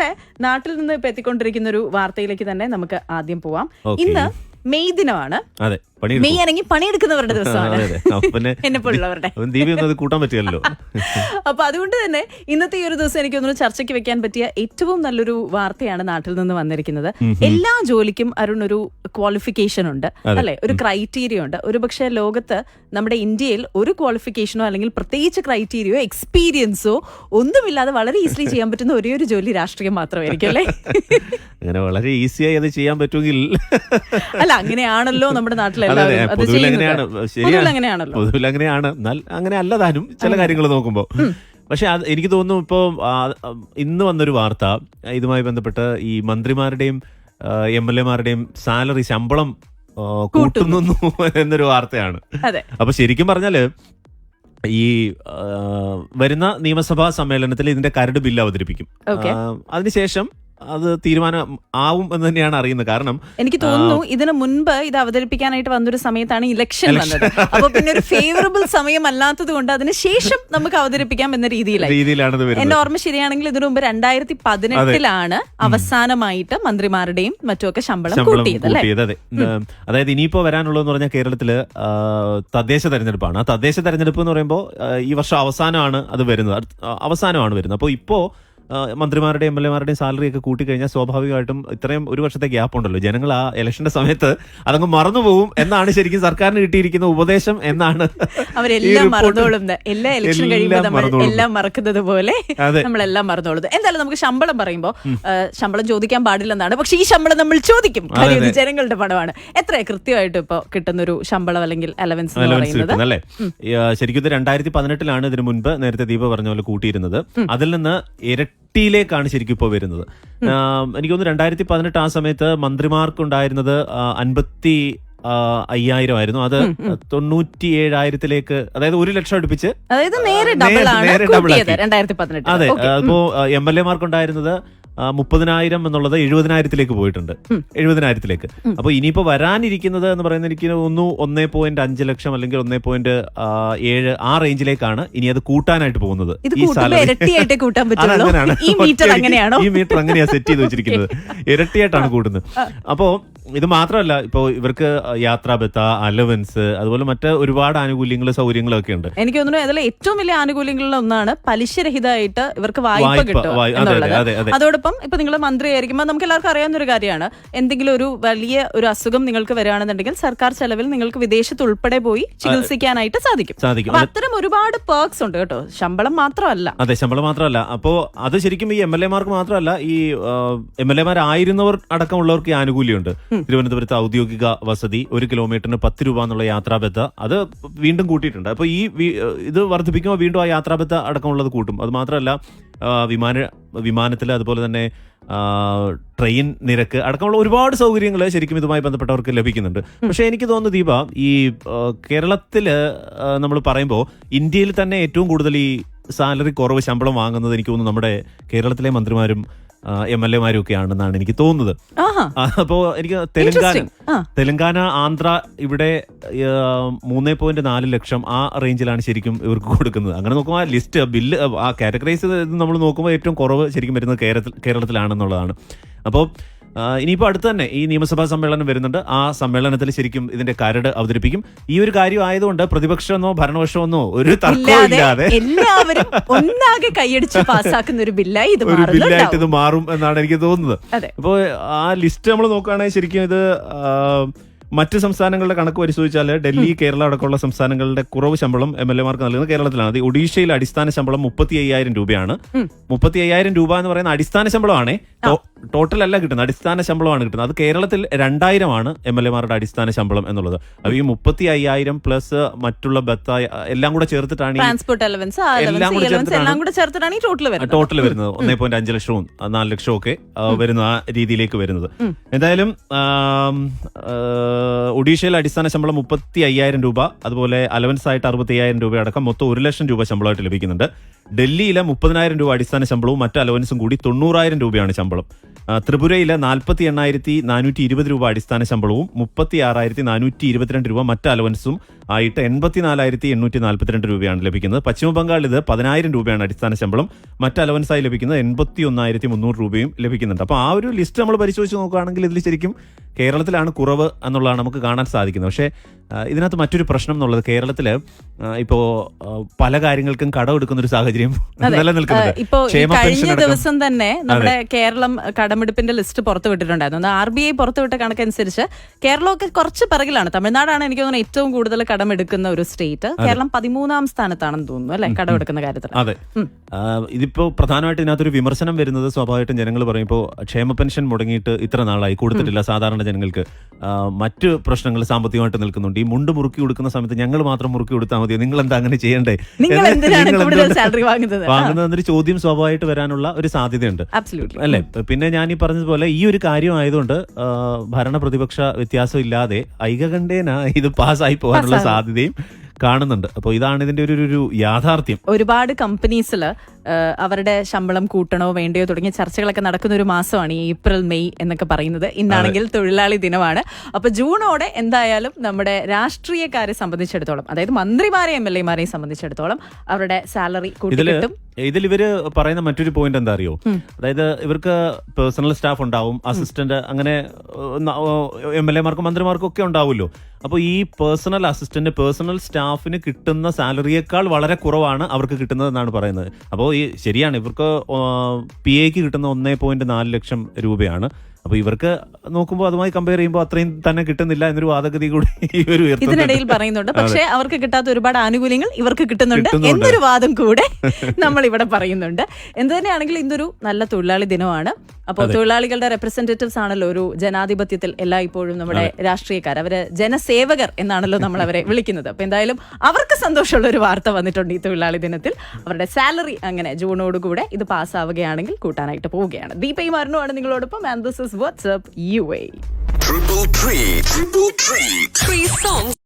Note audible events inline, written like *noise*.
നമ്മുടെ നാട്ടിൽ നിന്ന് ഇപ്പൊ എത്തിക്കൊണ്ടിരിക്കുന്ന ഒരു വാർത്തയിലേക്ക് തന്നെ നമുക്ക് ആദ്യം പോവാം. ഇന്ന് മെയ് ദിനമാണ്. മെയ് ആണെങ്കിൽ പണിയെടുക്കുന്നവരുടെ ദിവസമാണ്. അതെ, അതെ. അപ്പൊ പിന്നെ *laughs* എന്നെ പോലുള്ളവരുടെ അവൻ ദീപി ഒന്നും അത് കൂട്ടാൻ പറ്റില്ലല്ലോ. *laughs* അപ്പൊ അതുകൊണ്ട് തന്നെ ഇന്നത്തെ ഈ ഒരു ദിവസം എനിക്ക് തോന്നുന്നു ചർച്ചയ്ക്ക് വെക്കാൻ പറ്റിയ ഏറ്റവും നല്ലൊരു വാർത്തയാണ് നാട്ടിൽ നിന്ന് വന്നിരിക്കുന്നത്. എല്ലാ ജോലിക്കും അരുൺ ഒരു ക്വാളിഫിക്കേഷൻ ഉണ്ട് അല്ലെ? ഒരു ക്രൈറ്റീരിയ ഉണ്ട്. ഒരു പക്ഷെ ലോകത്ത് നമ്മുടെ ഇന്ത്യയിൽ ഒരു ക്വാളിഫിക്കേഷനോ അല്ലെങ്കിൽ പ്രത്യേകിച്ച് ക്രൈറ്റീരിയോ എക്സ്പീരിയൻസോ ഒന്നുമില്ലാതെ വളരെ ഈസിലി ചെയ്യാൻ പറ്റുന്ന ഒരേ ഒരു ജോലി രാഷ്ട്രീയം മാത്രമായിരിക്കും അല്ലേ? *laughs* അങ്ങനെ വളരെ ഈസിയായി അത് ചെയ്യാൻ പറ്റുമെങ്കിൽ. അല്ല അങ്ങനെയാണല്ലോ നമ്മുടെ നാട്ടിൽ അങ്ങനെയാണ് ശരിയാണ്. പൊതുവിൽ അങ്ങനെയാണ്. എന്നാൽ അങ്ങനെ അല്ലതാനും ചില കാര്യങ്ങൾ നോക്കുമ്പോൾ പക്ഷെ അത് എനിക്ക് തോന്നുന്നു ഇപ്പോൾ ഇന്ന് വന്നൊരു വാർത്ത ഇതുമായി ബന്ധപ്പെട്ട് ഈ മന്ത്രിമാരുടെയും എം എൽ എമാരുടെയും സാലറി ശമ്പളം കൂട്ടുന്നു. എന്നൊരു വാർത്തയാണ്. അപ്പൊ ശരിക്കും പറഞ്ഞാൽ ഈ വരുന്ന നിയമസഭാ സമ്മേളനത്തിൽ ഇതിന്റെ കരട് ബില്ല് അവതരിപ്പിക്കും. അതിനുശേഷം അത് തീരുമാനം ആവും എന്ന് തന്നെയാണ് അറിയുന്നത്. കാരണം എനിക്ക് തോന്നുന്നു ഇതിനു മുൻപ് ഇത് അവതരിപ്പിക്കാനായിട്ട് വന്നൊരു സമയത്താണ് ഇലക്ഷൻ വന്നത്. അപ്പൊ പിന്നെ ഒരു ഫേവറബിൾ സമയം അല്ലാത്തത് കൊണ്ട് അതിന് ശേഷം നമുക്ക് അവതരിപ്പിക്കാം എന്ന രീതിയിലാണ് എന്റെ ഓർമ്മ ശരിയാണെങ്കിൽ ഇതിനു മുമ്പ് രണ്ടായിരത്തി പതിനെട്ടിലാണ് അവസാനമായിട്ട് മന്ത്രിമാരുടെയും മറ്റുമൊക്കെ ശമ്പളം കൂട്ടിയത് അതെ. അതായത് ഇനിയിപ്പോ വരാനുള്ളതെന്ന് പറഞ്ഞാൽ കേരളത്തിൽ തദ്ദേശ തെരഞ്ഞെടുപ്പാണ്. ആ തദ്ദേശ തെരഞ്ഞെടുപ്പ് എന്ന് പറയുമ്പോൾ ഈ വർഷം അവസാനമാണ് അത് വരുന്നത്. അവസാനമാണ് വരുന്നത്. അപ്പോൾ ഇപ്പോ ആ, മന്ത്രിമാരുടെയും എം എൽ എമാരുടെയും സാലറി ഒക്കെ കൂട്ടിക്കഴിഞ്ഞാൽ സ്വാഭാവികമായിട്ടും ഇത്രയും ഒരു വർഷത്തെ ഗ്യാപ്പ് ഉണ്ടല്ലോ. ജനങ്ങൾ ആ ഇലക്ഷന്റെ സമയത്ത് അതങ്ങ് മറന്നുപോകും എന്നാണ് ശരിക്കും സർക്കാരിന് കിട്ടിയിരിക്കുന്ന ഉപദേശം എന്നാണ് അവരെല്ലാം മറന്നോളും. എല്ലാ ഇലക്ഷൻ കഴിയുമ്പോൾ എല്ലാം മറക്കുന്നത് പോലെ നമ്മളെല്ലാം മറന്നോളും. എന്തായാലും നമുക്ക് ശമ്പളം പറയുമ്പോൾ ശമ്പളം ചോദിക്കാൻ പാടില്ലെന്നാണ്. പക്ഷെ ഈ ശമ്പളം നമ്മൾ ചോദിക്കും. ജനങ്ങളുടെ പണമാണ്. എത്ര കൃത്യമായിട്ട് ഇപ്പൊ കിട്ടുന്ന ഒരു ശമ്പളം അല്ലെങ്കിൽ അലവൻസ് അല്ലേ ശരിക്കും രണ്ടായിരത്തി പതിനെട്ടിലാണ് ഇതിനു മുൻപ് നേരത്തെ ദീപ പറഞ്ഞ പോലെ കൂട്ടിയിരുന്നത്. അതിൽ നിന്ന് ഇരട്ടിയിലേക്കാണ് ശരിക്കും ഇപ്പോൾ വരുന്നത്. എനിക്ക് തോന്നുന്നു രണ്ടായിരത്തി പതിനെട്ട് ആ സമയത്ത് മന്ത്രിമാർക്കുണ്ടായിരുന്നത് അൻപത്തി അയ്യായിരം ആയിരുന്നു. അത് തൊണ്ണൂറ്റി ഏഴായിരത്തിലേക്ക് അതായത് ഒരു ലക്ഷം അടുപ്പിച്ച് അതായത് നേരെ ഡബിൾ അതെ അപ്പോ എം എൽ എമാർക്കുണ്ടായിരുന്നത് മുപ്പതിനായിരം എന്നുള്ളത് എഴുപതിനായിരത്തിലേക്ക് പോയിട്ടുണ്ട്. എഴുപതിനായിരത്തിലേക്ക്. അപ്പൊ ഇനിയിപ്പോ വരാനിരിക്കുന്നത് എന്ന് പറയുന്നത് എനിക്ക് ഒന്ന് ഒന്നേ പോയിന്റ് അഞ്ച് ലക്ഷം അല്ലെങ്കിൽ ഒന്നേ പോയിന്റ് ഏഴ് ആ റേഞ്ചിലേക്കാണ് ഇനി അത് കൂട്ടാനായിട്ട് പോകുന്നത്. ഈ മീറ്റർ *laughs* അങ്ങനെയാണ്. അങ്ങനെയാണോ? ഈ മീറ്റർ അങ്ങനെയാ സെറ്റ് ചെയ്ത് വെച്ചിരിക്കുന്നത്. ഇരട്ടിയായിട്ടാണ് കൂട്ടുന്നത്. അപ്പോ ഇത് മാത്രമല്ല ഇപ്പോ ഇവർക്ക് യാത്രാബത്ത അലവൻസ് അതുപോലെ മറ്റ് ഒരുപാട് ആനുകൂല്യങ്ങൾ സൗകര്യങ്ങളൊക്കെ ഉണ്ട്. എനിക്ക് തോന്നുന്നു അതിൽ ഏറ്റവും വലിയ ആനുകൂല്യങ്ങളിൽ ഒന്നാണ് പലിശരഹിതമായിട്ട് ഇവർക്ക് വായ്പ കിട്ടും എന്നുള്ളത്. അതോടൊപ്പം ഇപ്പൊ നിങ്ങൾ മന്ത്രിയായിരിക്കുമ്പോൾ നമുക്ക് എല്ലാവർക്കും അറിയാവുന്ന ഒരു കാര്യമാണ്. എന്തെങ്കിലും ഒരു വലിയ ഒരു അസുഖം നിങ്ങൾക്ക് വരികയാണെന്നുണ്ടെങ്കിൽ സർക്കാർ ചെലവിൽ നിങ്ങൾക്ക് വിദേശത്ത് ഉൾപ്പെടെ പോയി ചികിത്സിക്കാനായിട്ട് സാധിക്കും. സാധിക്കും. അത്തരം ഒരുപാട് പേർക്സ് ഉണ്ട് കേട്ടോ. ശമ്പളം മാത്രമല്ല. അതെ ശമ്പളം മാത്രമല്ല. അപ്പോ അത് ശരിക്കും ഈ എം എൽ എമാർക്ക് മാത്രമല്ല ഈ എം എൽ എമാരായിരുന്നവർ അടക്കമുള്ളവർക്ക് ആനുകൂല്യമുണ്ട്. തിരുവനന്തപുരത്ത് ഔദ്യോഗിക വസതി ഒരു കിലോമീറ്ററിന് പത്ത് രൂപ എന്നുള്ള യാത്രാബദ്ധ. അത് വീണ്ടും കൂട്ടിയിട്ടുണ്ട്. അപ്പൊ ഈ ഇത് വർദ്ധിപ്പിക്കുമ്പോൾ വീണ്ടും ആ യാത്രാബദ്ധ അടക്കമുള്ളത് കൂട്ടും. അത് മാത്രമല്ല വിമാന വിമാനത്തിൽ അതുപോലെ തന്നെ ട്രെയിൻ നിരക്ക് അടക്കമുള്ള ഒരുപാട് സൗകര്യങ്ങൾ ശരിക്കും ഇതുമായി ബന്ധപ്പെട്ടവർക്ക് ലഭിക്കുന്നുണ്ട്. പക്ഷെ എനിക്ക് തോന്നുന്നു ദീപ ഈ കേരളത്തിൽ കേരളത്തിൽ നമ്മൾ പറയുമ്പോൾ ഇന്ത്യയിൽ തന്നെ ഏറ്റവും കൂടുതൽ ഈ സാലറി കുറവ് ശമ്പളം വാങ്ങുന്നത് എനിക്ക് തോന്നുന്നു നമ്മുടെ കേരളത്തിലെ മന്ത്രിമാരും എം എൽ എമാരും ഒക്കെ ആണെന്നാണ് എനിക്ക് തോന്നുന്നത് അപ്പോ എനിക്ക് തെലങ്കാന തെലങ്കാന ആന്ധ്ര ഇവിടെ മൂന്നേ പോയിന്റ് നാല് ലക്ഷം ആ റേഞ്ചിലാണ് ശരിക്കും ഇവർക്ക് കൊടുക്കുന്നത്. അങ്ങനെ നോക്കുമ്പോൾ ആ ലിസ്റ്റ് ബില്ല് ആ കാറ്റഗറൈസ് നമ്മൾ നോക്കുമ്പോൾ ഏറ്റവും കുറവ് ശരിക്കും വരുന്നത് കേരളത്തിൽ കേരളത്തിലാണെന്നുള്ളതാണ്. അപ്പോൾ ഇനിയിപ്പോൾ അടുത്ത് തന്നെ ഈ നിയമസഭാ സമ്മേളനം വരുന്നുണ്ട്. ആ സമ്മേളനത്തിൽ ശരിക്കും ഇതിന്റെ കരട് അവതരിപ്പിക്കും. ഈ ഒരു കാര്യം ആയതുകൊണ്ട് പ്രതിപക്ഷമെന്നോ ഭരണപക്ഷമെന്നോ ഒരു ഇല്ലാതെ എല്ലാവരും ഒന്നാകെ കൈയടിച്ച് *laughs* പാസ്സാക്കുന്ന ഒരു ബില്ലായി ഇത് ഒരു ബില്ലായിട്ട് ഇത് മാറും എന്നാണ് എനിക്ക് തോന്നുന്നത്. അപ്പോ അപ്പോൾ ആ ലിസ്റ്റ് നമ്മൾ നോക്കുകയാണെങ്കിൽ ശരിക്കും ഇത് മറ്റ് സംസ്ഥാനങ്ങളുടെ കണക്ക് പരിശോധിച്ചാൽ ഡൽഹി കേരള അടക്കമുള്ള സംസ്ഥാനങ്ങളുടെ കുറവ് ശമ്പളം എം എൽ എമാർക്ക് നൽകുന്നത് കേരളത്തിലാണ്. അത് ഒഡീഷയിൽ അടിസ്ഥാന ശമ്പളം മുപ്പത്തി അയ്യായിരം രൂപയാണ്. മുപ്പത്തി അയ്യായിരം രൂപ എന്ന് പറയുന്ന അടിസ്ഥാന ശമ്പളമാണ്. ടോട്ടൽ അല്ല കിട്ടുന്നത് അടിസ്ഥാന ശമ്പളമാണ് കിട്ടുന്നത്. അത് കേരളത്തിൽ രണ്ടായിരമാണ് എം എൽ എമാരുടെ അടിസ്ഥാന ശമ്പളം എന്നുള്ളത്. അപ്പോൾ ഈ മുപ്പത്തി അയ്യായിരം പ്ലസ് മറ്റുള്ള ബത്ത എല്ലാം കൂടെ ചേർത്തിട്ടാണ് ട്രാൻസ്പോർട്ട് അലവൻസ് ആ എല്ലാം കൂടെ ചേർത്തിട്ടാണ് ടോട്ടൽ വരുന്നത്. ടോട്ടൽ വരുന്നത്. ഒന്നേ പോയിന്റ് അഞ്ച് ലക്ഷവും നാല് ലക്ഷവും ഒക്കെ വരുന്ന ആ രീതിയിലേക്ക് വരുന്നത്. എന്തായാലും ഒഡീഷയിലെ ഒഡീഷയിൽ അടിസ്ഥാന ശമ്പളം മുപ്പത്തി അയ്യായിരം രൂപ അതുപോലെ അലവൻസ് ആയിട്ട് അറുപത്തി അയ്യായിരം രൂപ അടക്കം മൊത്തം ഒരു ലക്ഷം രൂപ ശമ്പളമായിട്ട് ലഭിക്കുന്നുണ്ട്. ഡൽഹിയിലെ മുപ്പതിനായിരം രൂപ അടിസ്ഥാന ശമ്പളവും മറ്റ് അലവൻസും കൂടി തൊണ്ണൂറായിരം രൂപയാണ് ശമ്പളം. ത്രിപുരയിലെ നാൽപ്പത്തി എണ്ണായിരത്തി നാനൂറ്റി ഇരുപത് രൂപ അടിസ്ഥാന ശമ്പളവും മുപ്പത്തി ആറായിരത്തി നാനൂറ്റി ഇരുപത്തിരണ്ട് രൂപ മറ്റ് അലവൻസും ആയിട്ട് എൺപത്തിനാലായിരത്തി എണ്ണൂറ്റി നാൽപ്പത്തിരണ്ട് രൂപയാണ് ലഭിക്കുന്നത്. പശ്ചിമ ബംഗാളിൽ ഇത് പതിനായിരം രൂപയാണ് അടിസ്ഥാന ശമ്പളം. മറ്റ് അലവൻസായി ലഭിക്കുന്നത് എൺപത്തി ഒന്നായിരത്തി മുന്നൂറ് രൂപയും ലഭിക്കുന്നുണ്ട്. അപ്പോൾ ആ ഒരു ലിസ്റ്റ് നമ്മൾ പരിശോധിച്ച് നോക്കുകയാണെങ്കിൽ ഇതിൽ ശരിക്കും കേരളത്തിലാണ് കുറവ് എന്നുള്ളതാണ് നമുക്ക് കാണാൻ സാധിക്കുന്നത്. പക്ഷേ ഇതിനകത്ത് മറ്റൊരു പ്രശ്നം എന്നുള്ളത് കേരളത്തിൽ ഇപ്പോൾ പല കാര്യങ്ങൾക്കും കടമെടുക്കുന്ന ഒരു സാഹചര്യം. നിലനിൽക്കുന്നുണ്ട് ഇപ്പോ കഴിഞ്ഞ ദിവസം തന്നെ നമ്മുടെ കേരളം കടമെടുപ്പിന്റെ ലിസ്റ്റ് പുറത്തുവിട്ടിട്ടുണ്ടായിരുന്നു. ആർ ബി ഐ പുറത്തുവിട്ട കണക്കനുസരിച്ച് കേരളമൊക്കെ കുറച്ച് പിറകിലാണ്. തമിഴ്നാടാണ് എനിക്ക് തോന്നുന്നത് ഏറ്റവും കൂടുതൽ കടമെടുക്കുന്ന ഒരു സ്റ്റേറ്റ്. കേരളം പതിമൂന്നാം സ്ഥാനത്താണെന്ന് തോന്നുന്നു അല്ലെ? കടമെടുക്കുന്ന കാര്യത്തിൽ. അതെ. ഇതിപ്പോ പ്രധാനമായിട്ട് ഇതിനകത്തൊരു വിമർശനം വരുന്നത് സ്വാഭാവികമായിട്ടും ജനങ്ങൾ പറയും ഇപ്പോ ക്ഷേമ പെൻഷൻ മുടങ്ങിയിട്ട് ഇത്ര നാളായി കൊടുത്തിട്ടില്ല സാധാരണ ജനങ്ങൾക്ക്. മറ്റ് പ്രശ്നങ്ങൾ സാമ്പത്തികമായിട്ട് നിൽക്കുന്നുണ്ട്. ഈ മുണ്ട് മുറുക്കി കൊടുക്കുന്ന സമയത്ത് ഞങ്ങൾ മാത്രം മുറുക്കി കൊടുത്താൽ മതി നിങ്ങൾ എന്താ അങ്ങനെ ചെയ്യണ്ടേ വാങ്ങുന്നത്? എന്നൊരു ചോദ്യം സ്വാഭാവികമായിട്ട് വരാനുള്ള ഒരു സാധ്യതയുണ്ട്. അല്ലെ? പിന്നെ ഞാൻ ഈ പറഞ്ഞതുപോലെ ഈ ഒരു കാര്യം ആയതുകൊണ്ട് ഭരണ പ്രതിപക്ഷ വ്യത്യാസം ഇല്ലാതെ ഐകകണ്ഠേന ഇത് പാസ്സായി പോകാനുള്ള സാധ്യതയും കാണുന്നുണ്ട്. അപ്പോൾ ഇതാണ് ഇതിന്റെ ഒരു ഒരു- ഒരു യാഥാർത്ഥ്യം. ഒരുപാട് കമ്പനീസിൽ അവരുടെ ശമ്പളം കൂട്ടണോ വേണ്ടയോ തുടങ്ങിയ ചർച്ചകളൊക്കെ നടക്കുന്ന ഒരു മാസമാണ് ഈ ഏപ്രിൽ മെയ് എന്നൊക്കെ പറയുന്നത്. ഇന്നാണെങ്കിൽ തൊഴിലാളി ദിനമാണ്. അപ്പൊ ജൂണോടെ എന്തായാലും നമ്മുടെ രാഷ്ട്രീയക്കാരെ സംബന്ധിച്ചിടത്തോളം അതായത് മന്ത്രിമാരെ എം എൽ എമാരെയും സംബന്ധിച്ചിടത്തോളം അവരുടെ സാലറി കൂട്ടിക്കിട്ടും. ഇതിൽ ഇവർ പറയുന്ന മറ്റൊരു പോയിന്റ് എന്താ അറിയോ? അതായത് ഇവർക്ക് പേഴ്സണൽ സ്റ്റാഫ് ഉണ്ടാവും അസിസ്റ്റന്റ് അങ്ങനെ എം എൽ എമാർക്കും മന്ത്രിമാർക്കും ഒക്കെ ഉണ്ടാവുമല്ലോ. അപ്പോൾ ഈ പേഴ്സണൽ അസിസ്റ്റന്റ് പേഴ്സണൽ സ്റ്റാഫിന് കിട്ടുന്ന സാലറിയേക്കാൾ വളരെ കുറവാണ് അവർക്ക് കിട്ടുന്നത് എന്നാണ് പറയുന്നത്. അപ്പോൾ ഈ ശരിയാണ്. ഇവർക്ക് പി എക്ക് കിട്ടുന്ന ഒന്നേ പോയിന്റ് നാല് ലക്ഷം രൂപയാണ്. അപ്പൊ ഇവർക്ക് നോക്കുമ്പോൾ അതുമായി കമ്പയർ ചെയ്യുമ്പോൾ അത്രയും തന്നെ കിട്ടുന്നില്ല എന്നൊരു വാദഗതി കൂടി *laughs* ഇവർ ഇതിനിടയിൽ പറയുന്നുണ്ട്. പക്ഷേ അവർക്ക് കിട്ടാത്ത ഒരുപാട് ആനുകൂല്യങ്ങൾ ഇവർക്ക് കിട്ടുന്നുണ്ട്. എന്നൊരു വാദം കൂടെ *laughs* നമ്മൾ ഇവിടെ പറയുന്നുണ്ട്. എന്ത് തന്നെയാണെങ്കിലും ഇന്നൊരു നല്ല തൊഴിലാളി ദിനമാണ്. അപ്പോൾ തൊഴിലാളികളുടെ റെപ്രസെന്റേറ്റീവ്സ് ആണല്ലോ ഒരു ജനാധിപത്യത്തിൽ എല്ലാ ഇപ്പോഴും നമ്മുടെ രാഷ്ട്രീയക്കാർ. അവരെ ജനസേവകർ എന്നാണല്ലോ നമ്മൾ അവരെ വിളിക്കുന്നത്. അപ്പൊ എന്തായാലും അവർക്ക് സന്തോഷമുള്ള ഒരു വാർത്ത വന്നിട്ടുണ്ട് ഈ തൊഴിലാളി ദിനത്തിൽ. അവരുടെ സാലറി അങ്ങനെ ജൂണോടുകൂടെ ഇത് പാസ്സാവുകയാണെങ്കിൽ കൂട്ടാനായിട്ട് പോവുകയാണ്. ദീപയും അരുണുമാണ് നിങ്ങളോടൊപ്പം and this What's Up UA. Triple Tree, Triple Songs.